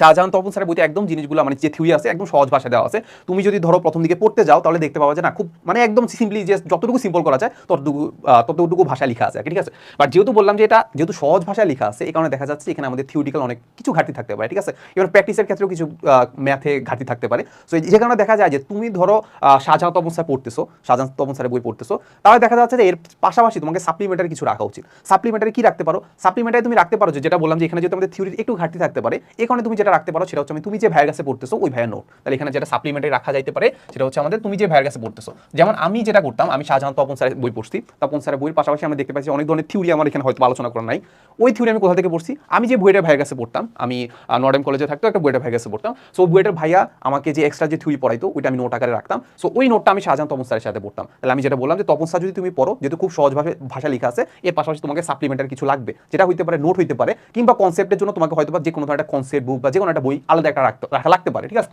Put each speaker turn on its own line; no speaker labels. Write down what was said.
শাহজাহান তপন স্যারের বইতে একদম জিনিসগুলো মানে যে থিওরি আছে, একদম সহজ ভাষায় দেওয়া আছে। তুমি যদি ধরো প্রথম দিকে পড়তে যাও, তাহলে দেখতে পাওয়া যায় না, খুব মানে একদম সিম্পলি যে যতটুকু সিম্পল করা যায়, ততটুকু ততটুকু ভাষা লেখা আছে, ঠিক আছে? বাট যেহেতু বললাম যে এটা, যেহেতু সহজ ভাষায় লেখা আছে, এই কারণে দেখা যাচ্ছে এখানে আমাদের থিওরিটিক্যাল অনেক কিছু ঘাটতি থাকতে পারে, ঠিক আছে? এবার প্র্যাকটিসের ক্ষেত্রেও কিছু ম্যাথে ঘাটতি থাকতে পারে। সো যে কারণে দেখা যায় যে তুমি ধরো শাহজাহান তপন স্যার পড়তেছো, শাহজাহান তপন স্যারের বই পড়তেছো, তাহলে দেখা যাচ্ছে যে এর পাশাপাশি তোমাকে সাপ্লিমেন্টারি কিছু রাখা উচিত। সাপ্লিমেন্টারি কি রাখতে পারো? সাপ্লিমেন্টারি তুমি রাখতে পারো যেটা বললাম যে এখানে যদি আমাদের থিওরির একটু ঘাটতি থাকতে পারে, এই কারণে তুমি যেটা রাখতে পারো সেটা হচ্ছে আমি তুমি যে ভাইয়ের কাছে পড়তেছো, ওই ভাইয়ের নোট তাহলে এখানে যেটা সাপ্লিমেন্টারি রাখা যাইতে পারে, সেটা হচ্ছে আমাদের তুমি যে ভাইয়ের কাছে পড়তেছো। যেমন আমি যেটা করতাম, আমি শাহজাহান তপন স্যারের বই পড়ছি। তপন স্যারের বইয়ের পাশাপাশি আমরা দেখতে পাচ্ছি অনেক ধরনের থিওরি আমার এখানে হয়তো আলোচনা করা নাই। ওই থিওরি আমি কোথা থেকে পড়ছি? আমি যে বইটা ভাইয়ের কাছে পড়তাম, আমি নর্ডেম কলেজে থাকতো, একটা বইটা ভাইয়ের কাছে পড়তাম। সো বইটার ভাইয়া আমাকে যে এক্সট্রা যে থিওরি পড়াইতো, ওইটা আমি নোট আকারে রাখতাম। সো ওই নোটটা আমি শাহজাহান তপন স্যারের সাথে পড়তাম। তাহলে আমি যেটা বললাম যে, তপন স্যার যদি তুমি পড়ো, যেহেতু খুব সহজভাবে ভাষা লেখা আছে, এর পাশাপাশি তোমাকে সাপ্লিমেন্টারি কিছু লাগবে। যেটা হইতে পারে নোট হইতে পারে, কিংবা কনসেপ্টের জন্য তোমাকে হয়তো বা যে কোনো ধরনের একটা কনসেপ্ট বুক বা যে কোনো একটা বই আলাদা একটা রাখতে রাখা লাগতে পারে ঠিক আছে?